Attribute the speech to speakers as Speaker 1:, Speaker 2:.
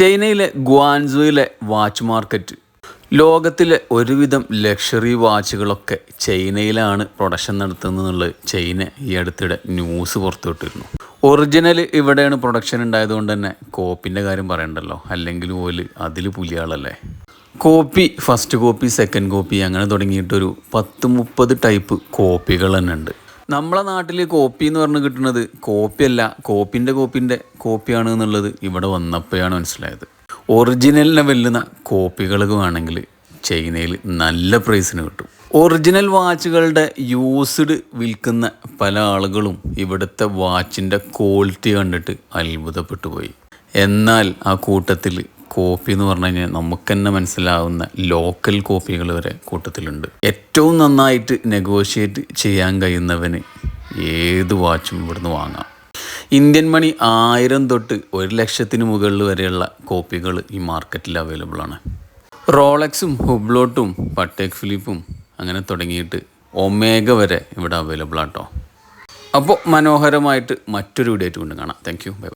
Speaker 1: ചൈനയിലെ ഗ്വാൻസുയിലെ watch market. ലോകത്തിലെ ഒരുവിധം ലക്ഷറി വാച്ചുകളൊക്കെ ചൈനയിലാണ് പ്രൊഡക്ഷൻ നടത്തുന്നതെന്നുള്ളത് ചൈന ഈ അടുത്തിടെ ന്യൂസ് പുറത്തുവിട്ടിരുന്നു. ഒറിജിനൽ ഇവിടെയാണ് പ്രൊഡക്ഷൻ ഉണ്ടായതുകൊണ്ട് തന്നെ കോപ്പിന്റെ കാര്യം പറയണ്ടല്ലോ. അല്ലെങ്കിൽ ഓൽ അതിൽ പുലിയാളല്ലേ. Copy first copy second copy അങ്ങനെ തുടങ്ങിയിട്ടൊരു പത്ത് മുപ്പത് ടൈപ്പ് കോപ്പികൾ തന്നെ ഉണ്ട് നമ്മളെ നാട്ടിൽ കോപ്പി എന്ന് പറഞ്ഞ് കിട്ടുന്നത് കോപ്പിയല്ല കോപ്പിന്റെ കോപ്പിന്റെ കോപ്പിയാണ് എന്നുള്ളത് ഇവിടെ വന്നപ്പോഴാണ് മനസ്സിലായത്. ഒറിജിനലിനെ വെല്ലുന്ന കോപ്പികൾ വേണമെങ്കിൽ ചൈനയിൽ നല്ല പ്രൈസിന് കിട്ടും. ഒറിജിനൽ വാച്ചുകളുടെ യൂസ്ഡ് വിൽക്കുന്ന പല ആളുകളും ഇവിടുത്തെ വാച്ചിന്റെ ക്വാളിറ്റി കണ്ടിട്ട് അത്ഭുതപ്പെട്ടു പോയി. എന്നാൽ ആ കൂട്ടത്തിൽ കോപ്പി എന്ന് പറഞ്ഞു കഴിഞ്ഞാൽ നമുക്ക് തന്നെ മനസ്സിലാവുന്ന ലോക്കൽ കോപ്പികൾ വരെ കൂട്ടത്തിലുണ്ട്. ഏറ്റവും നന്നായിട്ട് നെഗോഷിയേറ്റ് ചെയ്യാൻ കഴിയുന്നവന് ഏത് വാച്ചും ഇവിടുന്ന് വാങ്ങാം. ഇന്ത്യൻ മണി ആയിരം തൊട്ട് ഒരു ലക്ഷത്തിന് മുകളിൽ വരെയുള്ള കോപ്പികൾ ഈ മാർക്കറ്റിൽ അവൈലബിൾ ആണ്. റോളക്സും ഹുബ്ലോട്ടും പട്ടേക് ഫിലിപ്പും അങ്ങനെ തുടങ്ങിയിട്ട് ഒമേഗ വരെ ഇവിടെ അവൈലബിൾ ആട്ടോ. അപ്പോൾ മനോഹരമായിട്ട് മറ്റൊരു വീഡിയോ ആയിട്ട് കൊണ്ട് കാണാം. Thank you by